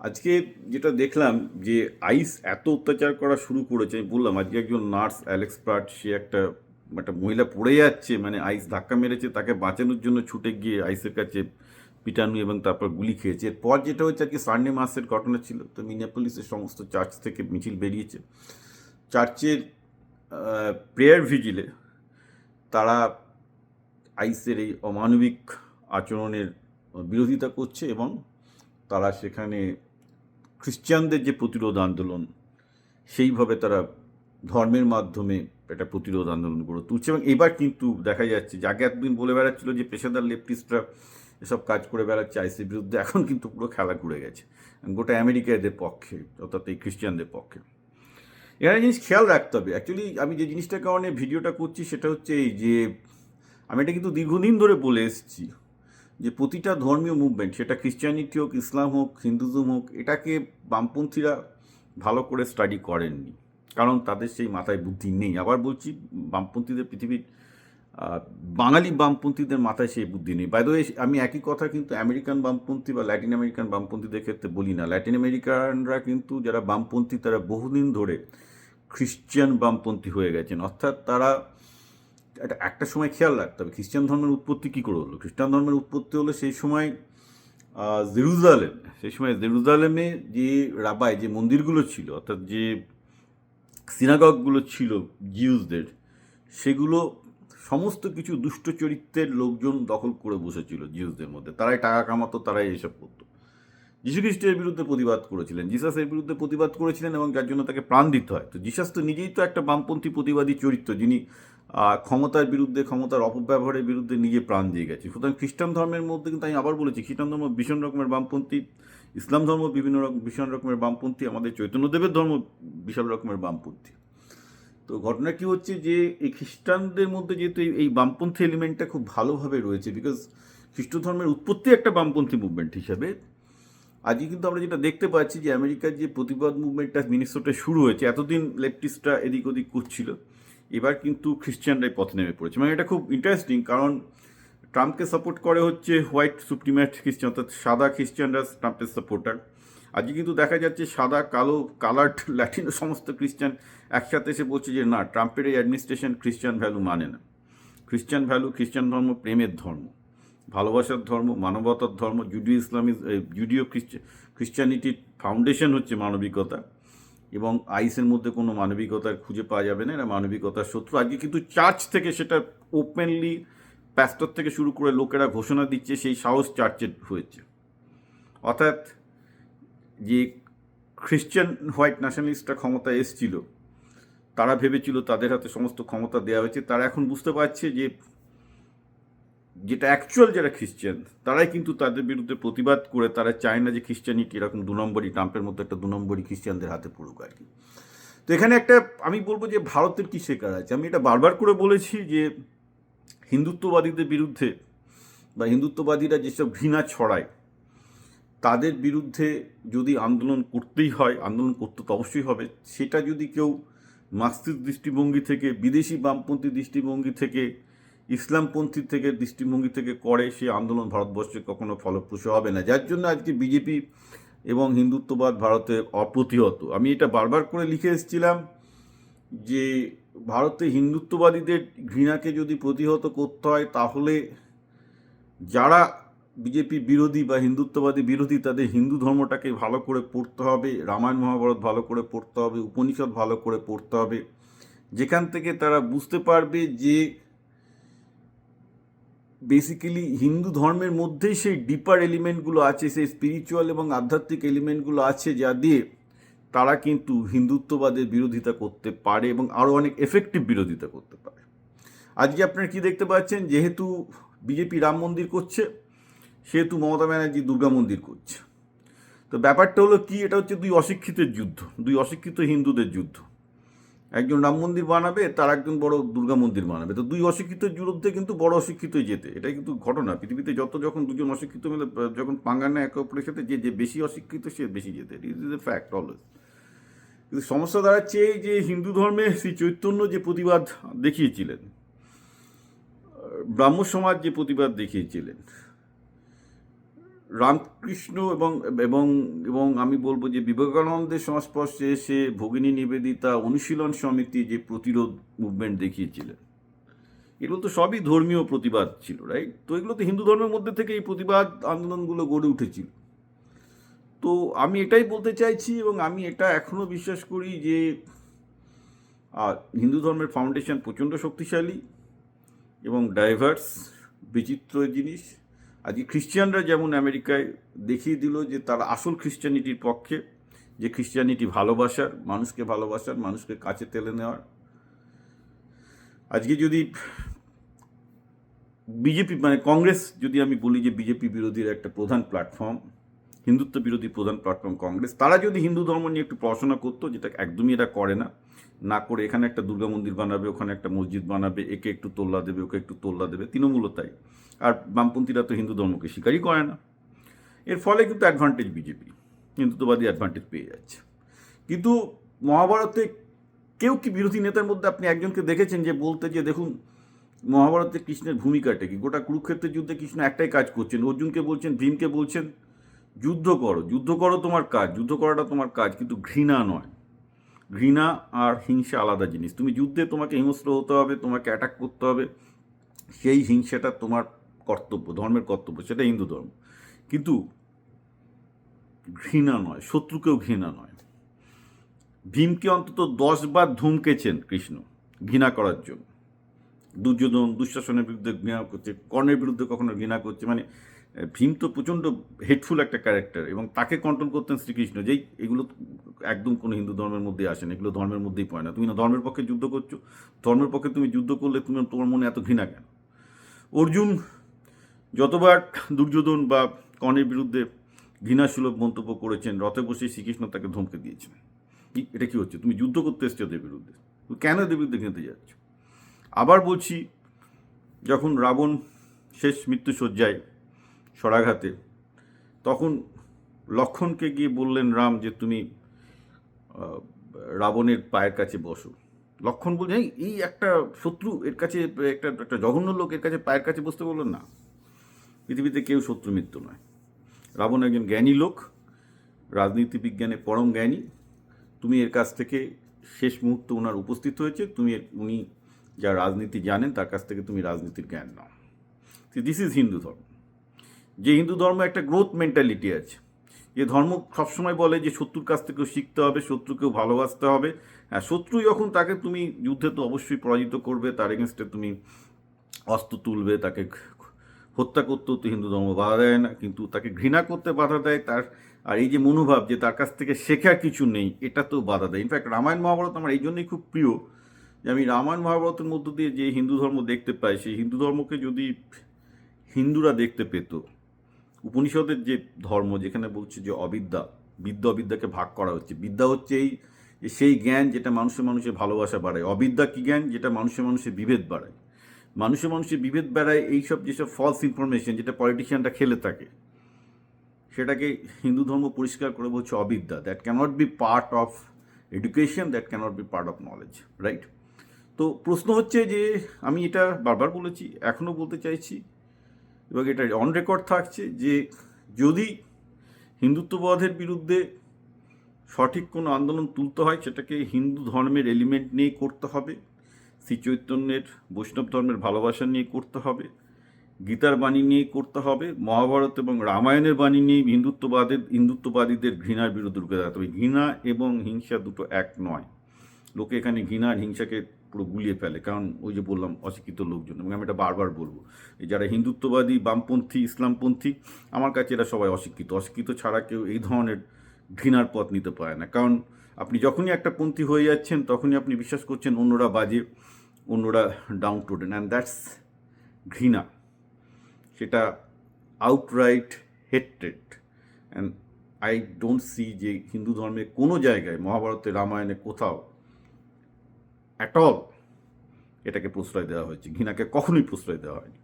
আজকে যেটা দেখলাম যে আইস এত অত্যাচার করা শুরু করেছে, আমি বললাম, আজকে একজন নার্স অ্যালেক্স প্রাট, সে একটা একটা মহিলা পড়ে যাচ্ছে মানে আইস ধাক্কা মেরেছে, তাকে বাঁচানোর জন্য ছুটে গিয়ে আইসের কাছে পিটানু এবং তারপর গুলি খেয়েছে। এরপর যেটা হচ্ছে আজকে সানডে মাসের ঘটনা ছিল, তো মিনিয়াপলিসের সমস্ত চার্চ থেকে মিছিল বেরিয়েছে। চার্চের প্রেয়ার ভিজিলে তারা আইসের এই অমানবিক আচরণের বিরোধিতা করছে এবং তারা সেখানে খ্রিস্টানদের যে প্রতিরোধ আন্দোলন, সেইভাবে তারা ধর্মের মাধ্যমে একটা প্রতিরোধ আন্দোলন গড়ে তুলছে। এবং এবার কিন্তু দেখা যাচ্ছে যে আগে এতদিন বলে বেড়াচ্ছিল যে পেশাদার লেফটিস্টরা এসব কাজ করে বেড়াচ্ছে আইসির বিরুদ্ধে, এখন কিন্তু পুরো খেলা ঘুরে গেছে। গোটা আমেরিকা এদের পক্ষে, অর্থাৎ এই খ্রিস্টানদের পক্ষে। এখানে জিনিস খেয়াল রাখতে হবে। অ্যাকচুয়ালি আমি যে জিনিসটার কারণে ভিডিওটা করছি, সেটা হচ্ছে এই যে, আমি এটা কিন্তু দীর্ঘদিন ধরে বলে এসেছি যে প্রতিটা ধর্মীয় মুভমেন্ট সেটা খ্রিশ্চানিটি হোক ইসলাম হোক হিন্দুজম হোক, এটাকে বামপন্থীরা ভালো করে স্টাডি করেননি। কারণ তাদের সেই মাথায় বুদ্ধি নেই। আবার বলছি, বামপন্থীদের পৃথিবীর বাঙালি বামপন্থীদের মাথায় সেই বুদ্ধি নেই। বাইদ আমি একই কথা কিন্তু আমেরিকান বামপন্থী বা ল্যাটিন আমেরিকান বামপন্থীদের ক্ষেত্রে বলি না। ল্যাটিন আমেরিকানরা কিন্তু যারা বামপন্থী, তারা বহুদিন ধরে খ্রিশ্চান বামপন্থী হয়ে গেছেন। অর্থাৎ তারা একটা একটা সময় খেয়াল রাখতে হবে। খ্রিস্টান ধর্মের উৎপত্তি কী করে হলো? খ্রিস্টান ধর্মের উৎপত্তি হলো সেই সময় জেরুজালেম, সেই সময় জেরুজালেমে যে রাবায়, যে মন্দিরগুলো ছিল, অর্থাৎ যে সিনাগগগুলো ছিল জিউসদের, সেগুলো সমস্ত কিছু দুষ্ট চরিত্রের লোকজন দখল করে বসেছিল জিউসদের মধ্যে। তারাই টাকা কামাতো, তারাই এসব করতো। যীশু খ্রিস্টের বিরুদ্ধে প্রতিবাদ করেছিলেন, জিসাসের বিরুদ্ধে প্রতিবাদ করেছিলেন এবং যার জন্য তাকে প্রাণ দিতে হয়। তো জিসাস তো নিজেই তো একটা বামপন্থী প্রতিবাদী চরিত্র, যিনি ক্ষমতার বিরুদ্ধে, ক্ষমতার অপব্যবহারের বিরুদ্ধে নিজে প্রাণ দিয়ে গেছে। সুতরাং খ্রিস্টান ধর্মের মধ্যে কিন্তু আমি আবার বলেছি, খ্রিস্টান ধর্ম ভীষণ রকমের বামপন্থী, ইসলাম ধর্ম বিভিন্ন রকম, ভীষণ রকমের বামপন্থী, আমাদের চৈতন্যদেবের ধর্ম বিশাল রকমের বামপন্থী। তো ঘটনা কি হচ্ছে যে, এই খ্রিস্টানদের মধ্যে যেহেতু এই- বামপন্থী এলিমেন্টটা খুব ভালোভাবে রয়েছে বিকজ খ্রিস্ট ধর্মের উৎপত্তি একটা বামপন্থী মুভমেন্ট হিসাবে। আজকে কিন্তু আমরা যেটা দেখতে পাচ্ছি যে, আমেরিকার যে প্রতিবাদ মুভমেন্টটা মিনিসোটে শুরু হয়েছে, এতদিন লেফটিস্টরা এদিক ওদিক করছিল। এবার কিন্তু খ্রিশ্চানরাই পথে নেমে পড়েছে। মানে এটা খুব ইন্টারেস্টিং কারণ ট্রাম্পকে সাপোর্ট করে হচ্ছে হোয়াইট সুপ্রিমেট খ্রিস্টান অর্থাৎ সাদা খ্রিস্টানরা ট্রাম্পের সাপোর্টার আজকে কিন্তু দেখা যাচ্ছে সাদা, কালো কালার্ড ল্যাটিনো সমস্ত খ্রিস্টান একসাথে এসে বলছে যে, না, ট্রাম্পের এই অ্যাডমিনিস্ট্রেশন খ্রিস্টান ভ্যালু মানে না। খ্রিস্টান ভ্যালু খ্রিস্টান ধর্ম, প্রেমের ধর্ম, ভালোবাসার ধর্ম, মানবতার ধর্ম জুডিও ইসলামিক জুডিও খ্রিস্টানিটির ফাউন্ডেশন হচ্ছে মানবিকতা। এবং আইসের মধ্যে কোনো মানবিকতার খুঁজে পাওয়া যাবে না, এরা মানবিকতার শত্রু। আজকে কিন্তু চার্চ থেকে সেটা ওপেনলি প্যাস্টর থেকে শুরু করে লোকেরা ঘোষণা দিচ্ছে, সেই সাহস চার্চের হয়েছে। অর্থাৎ যে খ্রিশ্চান হোয়াইট ন্যাশনালিস্টরা ক্ষমতায় এসেছিল, তারা ভেবেছিল তাদের হাতে সমস্ত ক্ষমতা দেওয়া হয়েছে। তারা এখন বুঝতে পারছে যে যেটা অ্যাকচুয়াল যারা খ্রিশ্চান তারাই কিন্তু তাদের বিরুদ্ধে প্রতিবাদ করে তারা চায় না যে খ্রিশ্চানিটি এরকম দু নম্বরই ট্রাম্পের মতো একটা দু নম্বরই খ্রিশ্চানদের হাতে পড়ুক আর কি। তো এখানে একটা, আমি বলব যে ভারতের কী শেখার আছে? আমি এটা বারবার করে বলেছি যে হিন্দুত্ববাদীদের বিরুদ্ধে বা হিন্দুত্ববাদীরা যেসব ঘৃণা ছড়ায়, তাদের বিরুদ্ধে যদি আন্দোলন করতেই হয়, আন্দোলন করতে তো অবশ্যই হবে, সেটা যদি কেউ মাস্তির দৃষ্টিভঙ্গি থেকে, বিদেশি বামপন্থী দৃষ্টিভঙ্গি থেকে ইসলামপন্থী থেকে, দৃষ্টিভঙ্গি থেকে করে সে আন্দোলন ভারতবর্ষে কখনো ফলপ্রসূ হবে না। যার জন্য আজকে বিজেপি এবং হিন্দুত্ববাদ ভারতে অপ্রতিহত। আমি এটা বারবার করে লিখে এসেছিলাম যে ভারতে হিন্দুত্ববাদীদের ঘৃণাকে যদি প্রতিহত করতে হয়, তাহলে যারা বিজেপি বিরোধী বা হিন্দুত্ববাদী বিরোধী, তাদের হিন্দু ধর্মটাকে ভালো করে পড়তে হবে, রামায়ণ মহাভারত ভালো করে পড়তে হবে, উপনিষদ ভালো করে পড়তে হবে। যেখান থেকে তারা বুঝতে পারবে যে বেসিক্যালি হিন্দু ধর্মের মধ্যেই সেই ডিপার এলিমেন্টগুলো আছে, সেই স্পিরিচুয়াল এবং আধ্যাত্মিক এলিমেন্টগুলো আছে যা দিয়ে তারা কিন্তু হিন্দুত্ববাদের বিরোধিতা করতে পারে এবং আরও অনেক এফেক্টিভ বিরোধিতা করতে পারে। আজকে আপনারা কি দেখতে পাচ্ছেন? যেহেতু বিজেপি রাম মন্দির করছে, সেহেতু মমতা ব্যানার্জি দুর্গা মন্দির করছে। তো ব্যাপারটা হলো কি? এটা হচ্ছে দুই অশিক্ষিতের যুদ্ধ, দুই অশিক্ষিত হিন্দুদের যুদ্ধ। একজন রাম মন্দির বানাবে, তার একজন বড় দুর্গা মন্দির বানাবে। তো দুই অশিক্ষিতের বিরুদ্ধে কিন্তু বড় অশিক্ষিতই যেতে। এটাই কিন্তু ঘটনা। পৃথিবীতে যত যখন দুজন অশিক্ষিত মিলে যখন পাঙ্গা নেয় একে অপরের সাথে যে যে বেশি অশিক্ষিত, সে বেশি যেতে। It is a fact always কিন্তু সমস্যা দাঁড়াচ্ছে যে হিন্দু ধর্মে শ্রী চৈতন্য যে প্রতিবাদ দেখিয়েছিলেন ব্রাহ্ম সমাজ যে প্রতিবাদ দেখিয়েছিলেন রামকৃষ্ণ এবং এবং এবং আমি বলব যে বিবেকানন্দের সংস্পর্শে এসে ভগিনী নিবেদিতা অনুশীলন সমিতি যে প্রতিরোধ মুভমেন্ট দেখিয়েছিলেন, এগুলো তো সবই ধর্মীয় প্রতিবাদ ছিল রাইট তো এগুলো তো হিন্দু ধর্মের মধ্যে থেকে এই প্রতিবাদ আন্দোলনগুলো গড়ে উঠেছিল। তো আমি এটাই বলতে চাইছি এবং আমি এটা এখনও বিশ্বাস করি যে হিন্দু ধর্মের ফাউন্ডেশন প্রচণ্ড শক্তিশালী এবং ডাইভার্স বিচিত্র জিনিস। আজকে খ্রিস্টানরা যেমন আমেরিকায় দেখিয়ে দিল যে তারা আসল খ্রিস্টানিটির পক্ষে, যে খ্রিস্টানিটি ভালোবাসার, মানুষকে ভালোবাসার, মানুষকে কাছে তেলে নেওয়ার। আজকে যদি বিজেপি মানে কংগ্রেস যদি আমি বলি যে বিজেপি বিরোধীর একটা প্রধান প্ল্যাটফর্ম হিন্দুত্ব বিরোধী প্রধান প্ল্যাটফর্ম কংগ্রেস। তারা যদি হিন্দু ধর্ম নিয়ে একটু পড়াশোনা করতো, যেটা একদমই এরা করে না না করে এখানে একটা দুর্গা মন্দির বানাবে, ওখানে একটা মসজিদ বানাবে, একে একটু তোল্লা দেবে, ওকে একটু তোল্লা দেবে তৃণমূলও তাই। আর বামপন্থীরা তো হিন্দু ধর্মকে স্বীকারই করে না। এর ফলে কিন্তু অ্যাডভান্টেজ বিজেপি হিন্দুত্ববাদী অ্যাডভান্টেজ পেয়ে যাচ্ছে। কিন্তু মহাভারতে কেউ কি বিরোধী নেতার মধ্যে আপনি একজনকে দেখেছেন যে বলতে যে, দেখুন, মহাভারতে কৃষ্ণের ভূমিকাটা কি? গোটা কুরুক্ষেত্রের যুদ্ধে কৃষ্ণ একটাই কাজ করছেন। অর্জুনকে বলছেন, ভীমকে বলছেন যুদ্ধ করো যুদ্ধ করো তোমার কাজ, যুদ্ধ করাটা তোমার কাজ, কিন্তু ঘৃণা নয়। ঘৃণা আর হিংসা আলাদা জিনিস। তুমি যুদ্ধে তোমাকে হিংস্র হতে হবে, তোমাকে অ্যাটাক করতে হবে। সেই হিংসাটা তোমার কর্তব্য, ধর্মের কর্তব্য, সেটা হিন্দু ধর্ম। কিন্তু ঘৃণা নয়, শত্রুকেও ঘৃণা নয়। ভীমকে অন্তত দশ বার ধুমকেছেন কৃষ্ণ, ঘৃণা করার জন্য। দুর্যোধন দুঃশাসনের বিরুদ্ধে ঘৃণা করছে, কর্ণের বিরুদ্ধে কখনো ঘৃণা করছে মানে ভীম তো প্রচণ্ড হেটফুল একটা ক্যারেক্টার এবং তাকে কন্ট্রোল করতেন শ্রীকৃষ্ণ, যেই এগুলো একদম কোনো হিন্দু ধর্মের মধ্যে আসে না, এগুলো ধর্মের মধ্যেই পড়ে না। তুমি না ধর্মের পক্ষে যুদ্ধ করছ, ধর্মের পক্ষে তুমি যুদ্ধ করলে তুমি তোমার মনে এত ঘৃণা কেন? অর্জুন যতবার দুর্যোধন বা কর্ণের বিরুদ্ধে ঘৃণাসুলভ মন্তব্য করেছেন, রথে বসে শ্রীকৃষ্ণ তাকে ধমকে দিয়েছেন। এটা কি হচ্ছে? তুমি যুদ্ধ করতে এসছো ওদের বিরুদ্ধে। তুমি কেন এদের বিরুদ্ধে ঘেঁতে যাচ্ছ? আবার বলছি, যখন রাবণ শেষ মৃত্যুসজ্জায় সরাঘাতে। তখন লক্ষণকে গিয়ে বললেন, রাম, যে তুমি রাবণের পায়ের কাছে বসো। লক্ষণ বলছেন "এই- এই একটা শত্রু এর কাছে, একটা একটা জঘন্য লোক এর কাছে পায়ের কাছে বসতে বললেন না, পৃথিবীতে কেউ শত্রু মৃত্যু নয়। রাবণ একজন জ্ঞানী লোক, রাজনীতি বিজ্ঞানে পরম জ্ঞানী। তুমি এর কাছ থেকে শেষ মুহূর্তে ওনার উপস্থিত হয়েছে। তুমি উনি যা রাজনীতি জানেন, তার কাছ থেকে তুমি রাজনীতির জ্ঞান নাও। দিস ইজ হিন্দু ধর্ম। যে হিন্দু ধর্ম একটা গ্রোথ মেন্টালিটি আছে। যে ধর্ম সবসময় বলে যে শত্রুর কাছ থেকেও শিখতে হবে, শত্রুকেও ভালোবাসতে হবে। হ্যাঁ শত্রু যখন তাকে তুমি যুদ্ধে তো অবশ্যই পরাজিত করবে, তার এগেনস্টে তুমি অস্ত্র তুলবে, তাকে হত্যা করতেও তো হিন্দু ধর্ম বাধা দেয় না। কিন্তু তাকে ঘৃণা করতে বাধা দেয়, তার, আর এই যে মনোভাব যে তার কাছ থেকে শেখার কিছু নেই, এটা তো বাধা দেয়। ইনফ্যাক্ট রামায়ণ মহাভারত আমার এই জন্যই খুব প্রিয় যে আমি রামায়ণ মহাভারতের মধ্য দিয়ে যে হিন্দু ধর্ম দেখতে পাই, সেই হিন্দু ধর্মকে যদি হিন্দুরা দেখতে পেত উপনিষদের যে ধর্ম, যেখানে বলছে যে অবিদ্যা, বিদ্যা অবিদ্যাকে ভাগ করা হচ্ছে। বিদ্যা হচ্ছে এই সেই জ্ঞান যেটা মানুষের মানুষের ভালোবাসা বাড়ায়। অবিদ্যা কি জ্ঞান? যেটা মানুষের মানুষের বিভেদ বাড়ায়। মানুষের মানুষের বিভেদ বাড়ায় এইসব যেসব ফলস ইনফরমেশন যেটা পলিটিশিয়ানরা খেলে থাকে, সেটাকে হিন্দু ধর্ম পরিষ্কার করে বলছে অবিদ্যা। That cannot be part of education that cannot be part of knowledge right তো প্রশ্ন হচ্ছে যে, আমি এটা বারবার বলেছি এখনও বলতে চাইছি এবং এটা অন রেকর্ড থাকছে যে যদি হিন্দুত্ববাদের বিরুদ্ধে সঠিক কোনো আন্দোলন তুলতে হয়, সেটাকে হিন্দু ধর্মের এলিমেন্ট নিয়ে করতে হবে, শ্রী চৈতন্যের বৈষ্ণব ধর্মের ভালোবাসা নিয়ে করতে হবে, গীতার বাণী নিয়ে করতে হবে, মহাভারত এবং রামায়ণের বাণী নিয়ে হিন্দুত্ববাদের, হিন্দুত্ববাদীদের ঘৃণার বিরুদ্ধে রুখে দাঁড়াতে হবে। ঘৃণা এবং হিংসা দুটো এক নয়। লোকে এখানে ঘৃণা আর হিংসাকে পুরো গুলিয়ে ফেলে, কারণ ওই যে বললাম অশিক্ষিত লোকজন। এবং আমি এটা বারবার বলব যারা হিন্দুত্ববাদী, বামপন্থী, ইসলামপন্থী, আমার কাছে এরা সবাই অশিক্ষিত। অশিক্ষিত ছাড়া কেউ এই ধরনের ঘৃণার পথ নিতে পারে না। কারণ আপনি যখনই একটা পন্থী হয়ে যাচ্ছেন, তখনই আপনি বিশ্বাস করছেন অন্যরা বাজে, অন্যরা ডাউন টোডেন অ্যান্ড দ্যাটস ঘৃণা। সেটা outright hatred and I don't see যে হিন্দু ধর্মে কোনো জায়গায়, মহাভারতে, রামায়ণে কোথাও অ্যাট অল এটাকে প্রশ্রয় দেওয়া হয়েছে। ঘৃণাকে কখনোই প্রশ্রয় দেওয়া হয়নি।